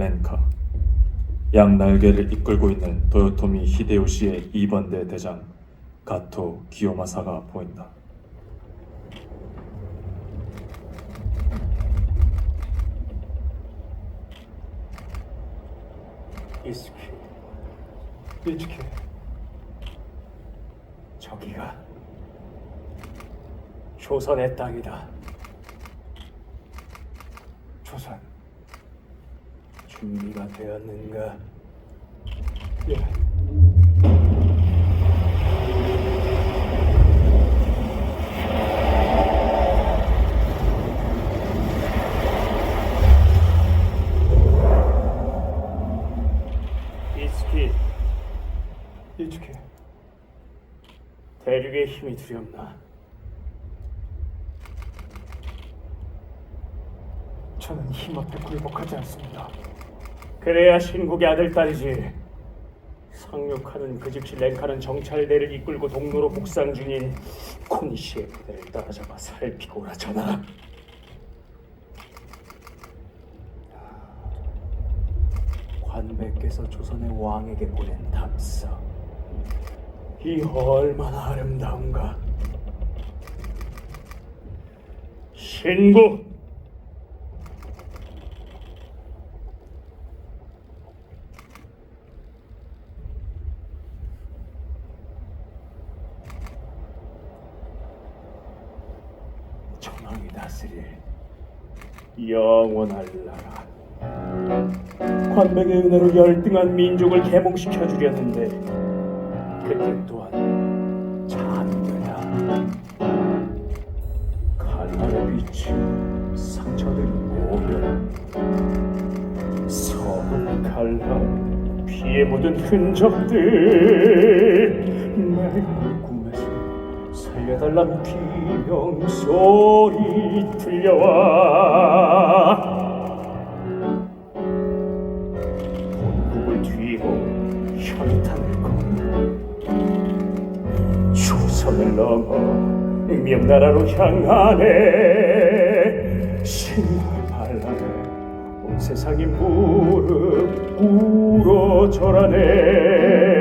렌카 양 날개를 이끌고 있는 도요토미 히데요시의 2번대 대장 가토 기요마사가 보인다. 이스키 이츠키 저기가 조선의 땅이다. 조선 준비가 되었는가? 예. 이스키. 이츠키. 대륙의 힘이 두렵나? 저는 힘 앞에 굴복하지 않습니다 그래야 신국의 아들 딸이지. 상륙하는 그 즉시 랭카는 정찰대를 이끌고 동로로 북상 중인 콘시의 부대를 따라잡아 살피고 오라 전하 관백께서 조선의 왕에게 보낸 답서 이 얼마나 아름다운가. 신부 천황이 다스릴 영원할 나라. 관백의 은혜로 열등한 민족을 개몽시켜 주려는데 그때 또한 잠들다. 칼날의 빛이 상처들이 오면 서은 칼날 피에 묻은 흔적들 내 살려달라는 비명 소리 들려와. 본국을 뒤로 혈탄을 건 조선을 넘어 명나라로 향하네. 반란에 온 세상이 무릎 꿇어 절하네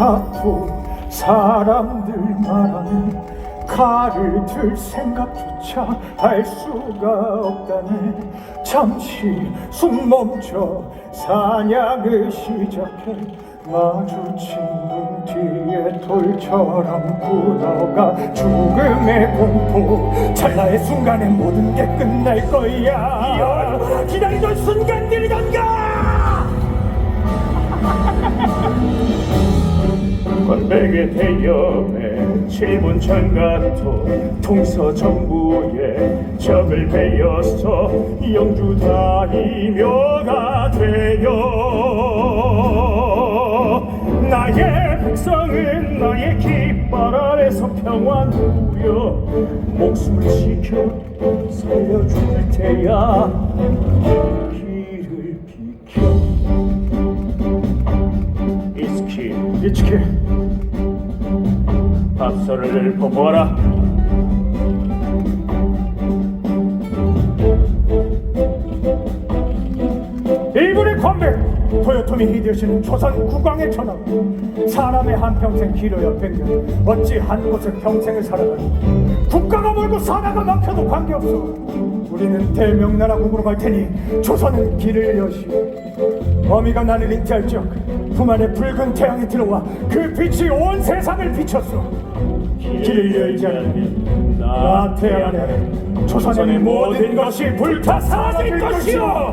같은 사람들 말하는 칼을 들 생각조차 할 수가 없다네. 잠시 숨 멈춰 사냥을 시작해 마주친 눈 뒤에 돌처럼 굳어가 죽음의 공포. 찰나의 순간에 모든 게 끝날 거야. 기다리던 순간들 관백의 대염에 칠분 천 가토 동서정부에 적을 베어서 영주 다이묘가 되어 나의 백성은 나의 깃발 아래서 평화 누려 목숨을 지켜 살려줄 테야. 길을 비켜. 이스키 이츠키 밥서를 보고하라. 일본의 관백 도요토미 히데요시는 조선 국왕의 전하 사람의 한평생 길어야 백년 어찌 한 곳에 평생을 살아가니 국가가 멀고 사나가 막혀도 관계없어 우리는 대명나라국으로 갈 테니 조선은 길을 여시오. 어미가 나를 잉태할적 품 안에 붉은 태양이 들어와 그 빛이 온 세상을 비췄어 길을 열지 않으면 나 태양 아래 조선의 모든 것이 불타 사라질 것이오.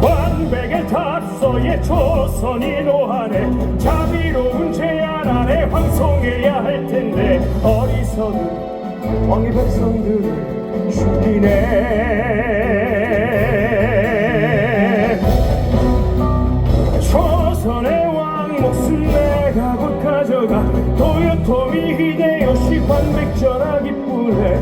관백의 답서에 조선이 노하네. 자비로운 제안 아래 황송해야 할 텐데 어리석은 왕의 백성들을 죽이네 you